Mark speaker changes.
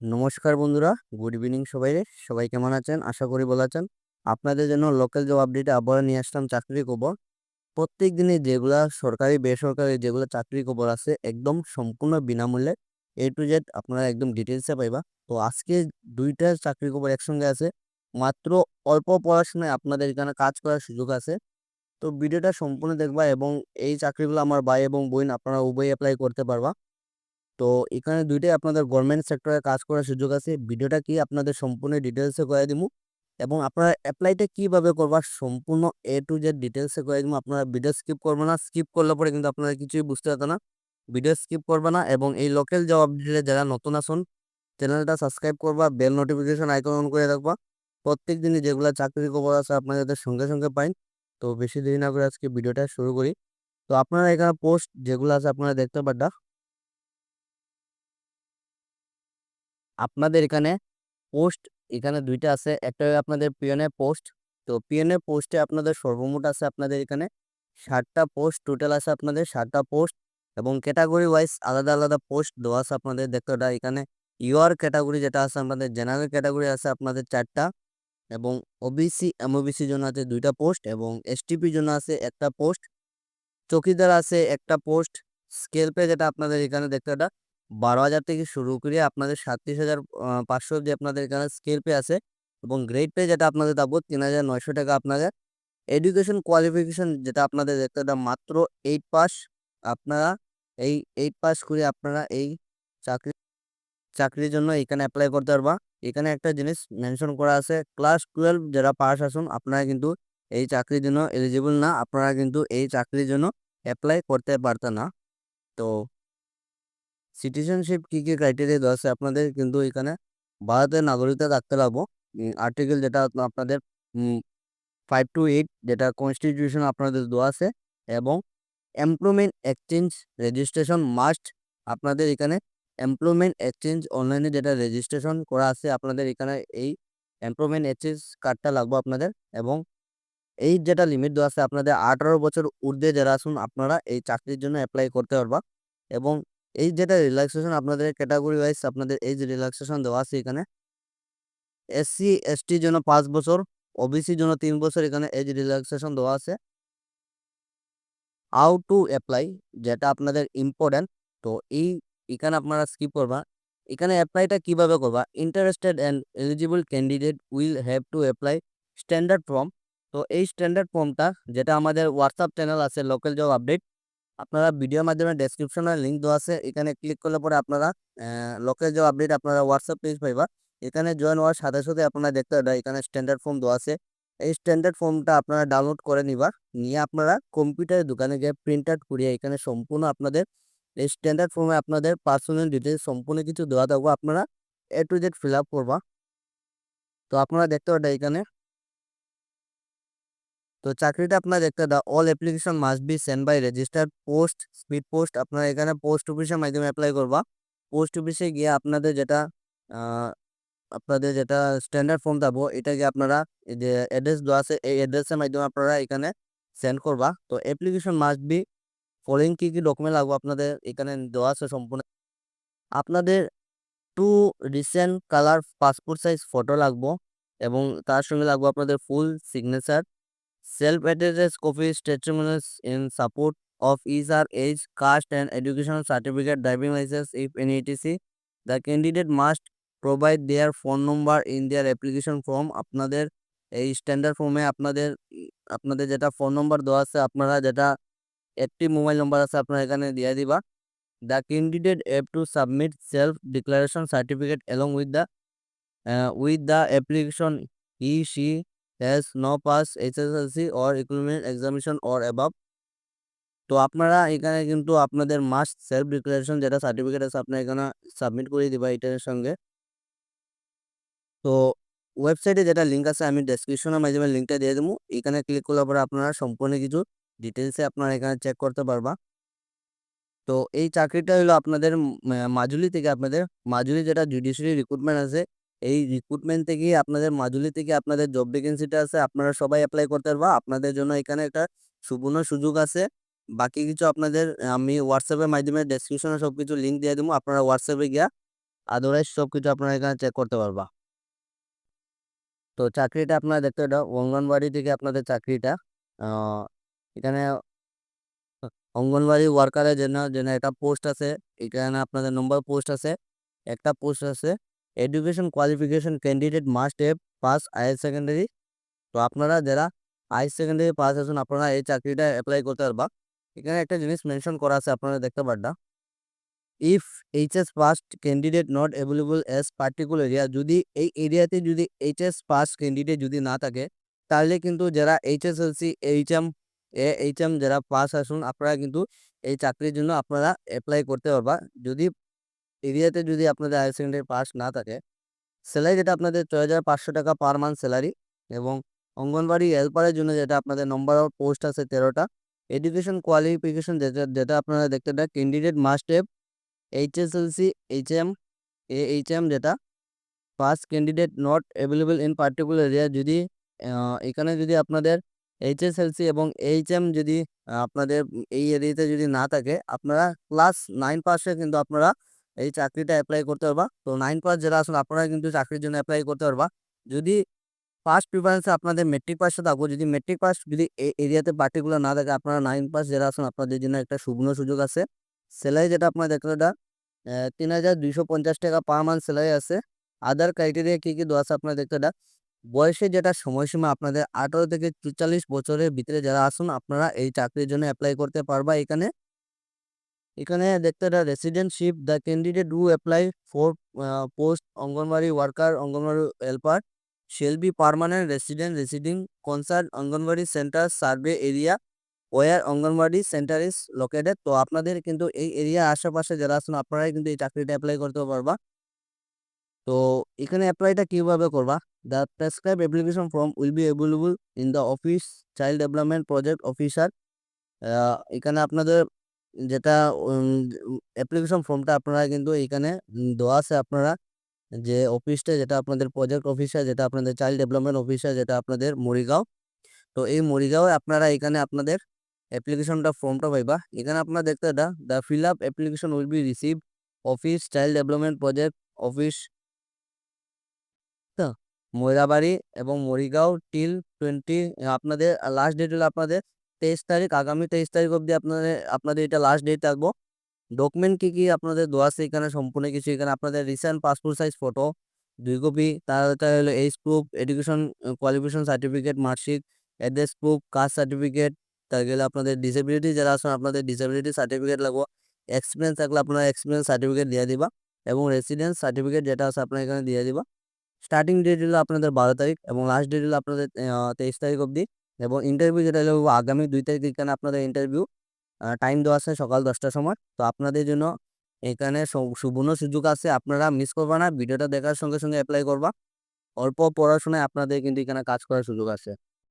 Speaker 1: নমস্কার বন্ধুরা, good evening সবাই সবাই কেমন আছেন? আশা করি ভালো আছেন। আপনাদের জন্য লোকাল জব আপডেটে আবার নিয়ে আসলাম চাকরি খবর। প্রত্যেক দিনে যেগুলা সরকারি, বেসরকারি যেগুলো চাকরি খবর আছে, একদম সম্পূর্ণ বিনামূল্যে এ টু জেড আপনারা একদম ডিটেলসে পাইবা। তো আজকে দুইটা চাকরি খবর একসঙ্গে আছে। মাত্র অল্প পড়াশোনায় আপনাদের এখানে কাজ করার সুযোগ আছে। তো ভিডিওটা সম্পূর্ণ দেখবা এবং এই চাকরিগুলো আমার ভাই এবং বোন আপনারা উভয় অ্যাপ্লাই করতে পারবা। তো এখানে দুইটাই আপনাদের গভর্নমেন্ট সেক্টরে কাজ করার সুযোগ আছে। ভিডিওটা কি আপনাদের সম্পূর্ণ ডিটেলসে করে দিব এবং আপনারা অ্যাপ্লাইটা কীভাবে করবা সম্পূর্ণ এ টু জেড ডিটেলসে করে দিব আপনারা ভিডিও স্কিপ করবে না স্কিপ করলে পরে কিন্তু আপনারা কিছুই বুঝতে পারতো না। ভিডিও স্কিপ করবে না এবং এই লোকাল জব আপডেটে যারা নতুন আসুন চ্যানেলটা সাবস্ক্রাইব করবা বেল নোটিফিকেশন আইকন অন করে রাখবা। প্রত্যেক দিনই যেগুলো চাকরির খবর আছে আপনাদের সঙ্গে সঙ্গে পাইন। তো বেশি দেরি না করে আজকে ভিডিওটা শুরু করি। তো আপনারা এখানে পোস্ট যেগুলো আছে আপনারা দেখতে পারটা আপনাদের এখানে পোস্ট, এখানে দুইটা আছে। একটা আপনাদের পিএনএ পোস্ট, তো পিএনএ পোস্টে আপনাদের সর্বমোট আছে আপনাদের এখানে ষাটটা পোস্ট, টোটাল আছে আপনাদের ষাটটা পোস্ট এবং ক্যাটাগরি ওয়াইজ আলাদা আলাদা পোস্ট দেওয়া আছে আপনাদের। দেখতে ওটা এখানে ইউআর ক্যাটাগরি যেটা আছে আপনাদের জেনারেল ক্যাটাগরি আছে আপনাদের চারটা এবং ওবিসি এমওবিসি জন্য আছে দুইটা পোস্ট এবং এসটিপি জন্য আছে একটা পোস্ট। চকিদার আছে একটা পোস্ট স্কেল পে যেটা আপনাদের এখানে দেখতে বারো হাজার থেকে শুরু করে আপনাদের সাতত্রিশ হাজার পাঁচশো যে আপনাদের এখানে স্কেল পে আছে এবং গ্রেড পে যেটা আপনাদের দেবো তিন হাজার নয়শো টাকা আপনাদের। এডুকেশন কোয়ালিফিকেশন যেটা আপনাদের দেখতে মাত্র এইট পাস আপনারা এই এইট পাস করে আপনারা এই চাকরি, চাকরির জন্য এখানে অ্যাপ্লাই করতে পারবা। এখানে একটা জিনিস মেনশন করা আছে ক্লাস টুয়েলভ যারা পাস আসুন আপনারা কিন্তু এই চাকরির জন্য এলিজিবল না, আপনারা কিন্তু এই চাকরির জন্য অ্যাপ্লাই করতে পারতেন না। তো সিটিজেনশিপ কী কী ক্রাইটেরিয়া দেওয়া আছে আপনাদের? কিন্তু এখানে ভারতের নাগরিকতা থাকতে লাগবো। আর্টিকেল যেটা আপনাদের ফাইভ টু এইট যেটা কনস্টিটিউশন আপনাদের দেওয়া আছে এবং এমপ্লয়মেন্ট এক্সচেঞ্জ রেজিস্ট্রেশন মাস্ট আপনাদের এখানে এমপ্লয়মেন্ট এক্সচেঞ্জ অনলাইনে যেটা রেজিস্ট্রেশন করা আছে আপনাদের এখানে এই এমপ্লয়মেন্ট এক্সচেঞ্জ কার্ডটা লাগবে আপনাদের এবং এই যেটা লিমিট দেওয়া আছে আপনাদের আঠারো বছর ঊর্ধ্বে যারা আসুন আপনারা এই চাকরির জন্য অ্যাপ্লাই করতে পারবা এবং এই যেটা রিল্যাক্সেশন আপনাদের ক্যাটাগরি ওয়াইজ আপনাদের এই যে রিল্যাক্সেশন দেওয়া আছে এখানে এসসি এসটির জন্য পাঁচ বছর ওবিসির জন্য তিন বছর এখানে এজ রিল্যাক্সেশন দেওয়া আছে। হাউ টু অ্যাপ্লাই যেটা আপনাদের ইম্পর্টেন্ট তো এই এখানে আপনারা স্কিপ করবা। এখানে অ্যাপ্লাইটা কীভাবে করবা? Interested and eligible candidate will have to apply standard form তো এই স্ট্যান্ডার্ড ফর্মটা যেটা আমাদের হোয়াটসঅ্যাপ চ্যানেল আছে লোকাল জব আপডেট আপনারা ভিডিওর মাধ্যমে ডেসক্রিপশনে লিঙ্ক দেওয়া আছে। এখানে ক্লিক করলে পরে আপনারা লোকের যে আপডেট আপনারা হোয়াটসঅ্যাপ পেজ পাইবা, এখানে জয়েন হওয়ার সাথে সাথে আপনারা দেখতে পাবেন এখানে স্ট্যান্ডার্ড ফর্ম দেওয়া আছে। এই স্ট্যান্ডার্ড ফর্মটা আপনারা ডাউনলোড করে নিবার, নিয়ে আপনারা কম্পিউটারের দোকানে গিয়ে প্রিন্ট আউট করিয়ে এখানে সম্পূর্ণ আপনাদের, এই স্ট্যান্ডার্ড ফর্মে আপনাদের পার্সোনাল ডিটেলস সম্পূর্ণ কিছু দেওয়া থাকব, আপনারা A to Z fill up করবা। তো আপনারা দেখতে পাবেন এখানে তো চাকরিটা আপনার দেখতে the all application must be send by registered post speed post আপনার এখানে পোস্ট অফিসের মাধ্যমে অ্যাপ্লাই করবা। পোস্ট অফিসে গিয়ে আপনাদের যেটা আপনাদের যেটা স্ট্যান্ডার্ড ফর্ম দেবো এটা গিয়ে আপনারা যে অ্যাড্রেস দেওয়া আছে, এই অ্যাড্রেসের মাধ্যমে আপনারা এখানে সেন্ড করবা। তো অ্যাপ্লিকেশন মাস্ট বি ফলোইং কী কী ডকুমেন্ট লাগবে আপনাদের এখানে দেওয়া আছে সম্পূর্ণ। আপনাদের two recent colour passport size photo লাগবো এবং তার সঙ্গে লাগবো আপনাদের full signature Self-attested copy testimonials in support of each are age, caste and educational certificate, driving license if any etc. The candidate must provide their phone number in their application form. আপনাদের এই standard ফর্মে আপনাদের আপনাদের যেটা phone নম্বর দেওয়া আছে আপনারা যেটা একটি মোবাইল নম্বর আছে আপনারা এখানে দিয়ে দিবা the candidate have to submit self declaration certificate along with the with the application he she has no pass HSLC or equivalent examination or above তো আপনারা এখানে কিন্তু আপনাদের মাস্ট সেলফ ডিক্লারেশন যেটা সার্টিফিকেট আছে আপনার এখানে সাবমিট করে দিবা এটার সঙ্গে। তো ওয়েবসাইটে যেটা লিঙ্ক আছে আমি ডেসক্রিপশনের মাধ্যমে লিঙ্কটা দিয়ে দেবো। এখানে ক্লিক করলে পরে আপনারা সম্পূর্ণ কিছু ডিটেলসে আপনারা এখানে চেক করতে পারবা। তো এই চাকরিটা হলো আপনাদের মাজুলি থেকে আপনাদের মাজুলি যেটা জুডিশিয়ারি রিক্রুটমেন্ট আছে এই রিক্রুটমেন্ট থেকে আপনাদের মাজুলি থেকে আপনাদের জব ভ্যাকেন্সিটা আছে, আপনারা সবাই অ্যাপ্লাই করতে পারবা। আপনাদের জন্য এখানে একটা সুবর্ণ সুযোগ আছে। বাকি কিছু আপনাদের, আমি হোয়াটসঅ্যাপের মাধ্যমে ডেসক্রিপশনে সব কিছু লিঙ্ক দিয়ে দেবো, আপনারা হোয়াটসঅ্যাপে গিয়া আদারওয়াইজ সব কিছু আপনারা এখানে চেক করতে পারবা। তো চাকরিটা আপনারা দেখতে এটা অঙ্গনবাড়ি থেকে আপনাদের চাকরিটা এখানে অঙ্গনবাড়ি ওয়ার্কারের জন্য জন্য একটা পোস্ট আছে, এখানে আপনাদের নম্বর পোস্ট আছে, একটা পোস্ট আছে। Education qualification candidate must have pass higher secondary তো আপনারা যারা হায়ার সেকেন্ডারি পাস আছেন, আপনারা এই চাকরিটা অ্যাপ্লাই করতে পারবা। এখানে একটা জিনিস মেনশন করা আছে, আপনারা দেখতে পারবা। If HS pass candidate not available as particular area যদি এই এরিয়াতে যদি এইচএস পাস ক্যান্ডিডেট যদি না থাকে, তাহলে কিন্তু যারা এইচএসএলসি এইচএম এ এইচএম যারা পাস আসুন আপনারা কিন্তু এই চাকরির জন্য আপনারা অ্যাপ্লাই করতে পারবা। যদি এরিয়াতে যদি আপনাদের হায়ার সেকেন্ডারি পাস না থাকে স্যালারি যেটা আপনাদের ছয় হাজার পাঁচশো টাকা পার মান্থ স্যালারি এবং অঙ্গনবাড়ি হেল্পারের জন্য যেটা আপনাদের নম্বর অফ পোস্ট আছে তেরোটা এডুকেশন কোয়ালিফিকেশন যেটা যেটা আপনারা দেখতে পারেন candidate must have HSLC HM A HM যেটা pass candidate not available in particular area যদি এখানে যদি আপনাদের এইচএসএলসি এবং এইচএম যদি আপনাদের এই এরিয়াতে যদি না থাকে, আপনারা ক্লাস নাইন পাসে কিন্তু আপনারা এই চাকরিটা অ্যাপ্লাই করতে পারবা। তো নাইন পাস যারা আছেন আপনারা কিন্তু চাকরির জন্য অ্যাপ্লাই করতে পারবা। যদি ফার্স্ট প্রিফারেন্সে আপনাদের মেট্রিক পাসটা থাকব, যদি মেট্রিক পাস যদি এই এরিয়াতে পার্টিকুলার না থাকে, আপনারা নাইন পাস যারা আছেন, আপনাদের জন্য একটা শুকনো সুযোগ আছে। স্যালারি যেটা আপনারা দেখলেন ওটা তিন হাজার দুইশো পঞ্চাশ টাকা পার মান্থ স্যালারি আছে। আদার ক্রাইটেরিয়া কী কী দেওয়া আছে আপনারা দেখতে এটা বয়সের যেটা সময়সীমা, আপনাদের আঠারো থেকে চুয়াল্লিশ বছরের ভিতরে যারা আসুন আপনারা এই চাকরির জন্য অ্যাপ্লাই করতে পারবা এখানে। এখানে দেখতে এটা residentship the candidate who apply for post anganwadi worker anganwadi helper shall be permanent resident residing concerned anganwadi centre survey area where anganwadi centre is located তো আপনাদের কিন্তু এই এরিয়ার আশেপাশে যারা আছেন, আপনারাই কিন্তু এই চাকরিটা অ্যাপ্লাই করতে পারবা। তো এখানে অ্যাপ্লাইটা কীভাবে করবা? The prescribe application form will be available in the office child development project officer এখানে আপনাদের যেটা অ্যাপ্লিকেশন ফর্মটা আপনারা কিন্তু উম, দেওয়া আছে আপনারা। যে অফিসটা যেটা আপনাদের প্রজেক্ট অফিসার যেটা আপনাদের চাইল্ড ডেভেলপমেন্ট অফিসার যেটা আপনাদের মরিগাঁও। তো এই মরিগাঁওয়ে আপনারা এখানে আপনাদের অ্যাপ্লিকেশনটা ফর্মটা পাইবা। এখানে আপনারা দেখতে এটা the fill up application will be receive office child development project office Moirabari এবং মরিগাঁও টিল টোয়েন্টি আপনাদের লাস্ট ডেট হলো আপনাদের তেইশ তারিখ, আগামী তেইশ তারিখ অবধি আপনাদের আপনাদের এটা লাস্ট ডেট থাকব ডকুমেন্ট কী কী আপনাদের দেওয়া আছে এখানে, সম্পূর্ণ কিছু এখানে। আপনাদের রিসেন্ট পাসপোর্ট সাইজ ফটো দুই কপি তারটা হলো age proof education qualification certificate marksheet address proof caste certificate তার গেলে আপনাদের ডিসেবিলিটি যারা আছেন আপনাদের ডিসেবিলিটি সার্টিফিকেট লাগবো। এক্সপিরিয়েন্স থাকলে আপনারা এক্সপিরিয়েন্স সার্টিফিকেট দিয়ে দিবা এবং রেসিডেন্স সার্টিফিকেট যেটা আছে আপনার এখানে দিয়ে দিবা। স্টার্টিং ডেট হলো আপনাদের বারো তারিখ এবং লাস্ট ডেট হলো আপনাদের তেইশ তারিখ অবধি। এবং ইন্টারভিউ যেটা যাব আগামী দুই তারিখ এখানে আপনাদের ইন্টারভিউ টাইম দেওয়া আছে সকাল দশটার সময়। তো আপনাদের জন্য এখানে সুবর্ণ সুযোগ আছে। আপনারা মিস করবা না ভিডিওটা দেখার সঙ্গে সঙ্গে অ্যাপ্লাই করবা। অল্প পড়াশোনায় আপনাদের কিন্তু এখানে কাজ করার সুযোগ আছে।